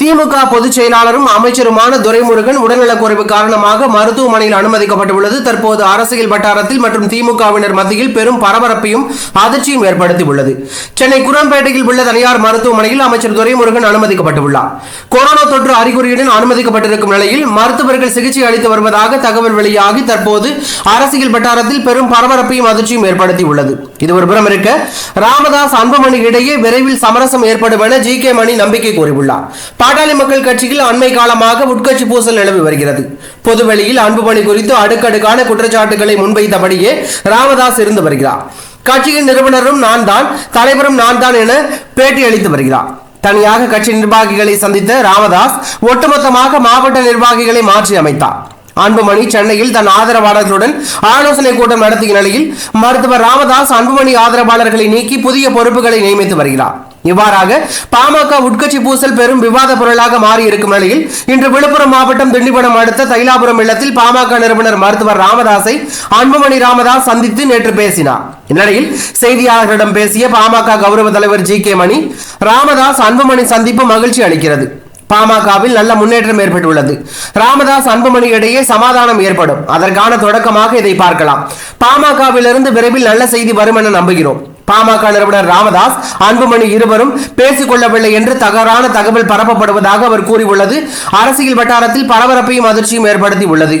திமுக பொதுச் செயலாளரும் அமைச்சருமான துரைமுருகன் உடல்நலக்குறைவு காரணமாக மருத்துவமனையில் அனுமதிக்கப்பட்டுள்ளது. தற்போது அரசியல் வட்டாரத்தில் மற்றும் திமுகவினர் மத்தியில் பெரும் பரபரப்பையும் அதிர்ச்சியும் ஏற்படுத்தியுள்ளது. சென்னை குரம்பேட்டையில் உள்ள தனியார் மருத்துவமனையில் அமைச்சர் துரைமுருகன் அனுமதிக்கப்பட்டுள்ளார். கொரோனா தொற்று அறிகுறியுடன் அனுமதிக்கப்பட்டிருக்கும் நிலையில் மருத்துவர்கள் சிகிச்சை அளித்து வருவதாக தகவல் வெளியாகி தற்போது அரசியல் வட்டாரத்தில் பெரும் பரபரப்பையும் அதிர்ச்சியும் ஏற்படுத்தியுள்ளது. இது ஒரு புறம் இருக்க ராமதாஸ் அன்புமணி இடையே விரைவில் சமரசம் ஏற்படும் என ஜி கே மணி நம்பிக்கை கூறியுள்ளார். பாட்டாளி மக்கள் கட்சியில் அண்மை காலமாக உட்கட்சி பூசல் நிலவி வருகிறது. பொதுவெளியில் அன்புமணி குறித்து அடுக்கடுக்கான குற்றச்சாட்டுகளை முன்வைத்தபடியே ராமதாஸ் இருந்து வருகிறார். கட்சியின் நிறுவனரும் நான் தான் தலைவரும் நான் தான் என பேட்டி அளித்து வருகிறார். தனியாக கட்சி நிர்வாகிகளை சந்தித்த ராமதாஸ் ஒட்டுமொத்தமாக மாவட்ட நிர்வாகிகளை மாற்றி அமைத்தார். அன்புமணி சென்னையில் தன் ஆதரவாளர்களுடன் ஆலோசனை கூட்டம் நடத்திய நிலையில் மருத்துவர் ராமதாஸ் அன்புமணி ஆதரவாளர்களை நீக்கி புதிய பொறுப்புகளை நியமித்து வருகிறார். இவ்வாறாக பாமக உட்கட்சி பூசல் பெரும் விவாத பொருளாக மாறி இருக்கும் நிலையில் இன்று விழுப்புரம் மாவட்டம் திண்டிவனம் அடுத்த தைலாபுரம் இல்லத்தில் பாமக நிறுவனர் மருத்துவர் ராமதாஸை அன்புமணி ராமதாஸ் சந்தித்து நேற்று பேசினார். இந்நிலையில் செய்தியாளர்களிடம் பேசிய பாமக கௌரவ தலைவர் ஜி கே மணி ராமதாஸ் அன்புமணி சந்திப்பு மகிழ்ச்சி அளிக்கிறது. பாமகவில் நல்ல முன்னேற்றம் ஏற்பட்டுள்ளது. ராமதாஸ் அன்புமணி இடையே சமாதானம் ஏற்படும். அதற்கான தொடக்கமாக இதை பார்க்கலாம். பாமகவிலிருந்து விரைவில் நல்ல செய்தி வரும் என நம்புகிறோம். பாமக நிறுவனர் ராமதாஸ் அன்புமணி இருவரும் பேசிக் கொள்ளவில்லை என்று தகரான தகவல் பரப்பப்படுவதாக அவர் கூறியுள்ளது. அரசியல் வட்டாரத்தில் பரபரப்பையும் அதிர்ச்சியும் ஏற்படுத்தி உள்ளது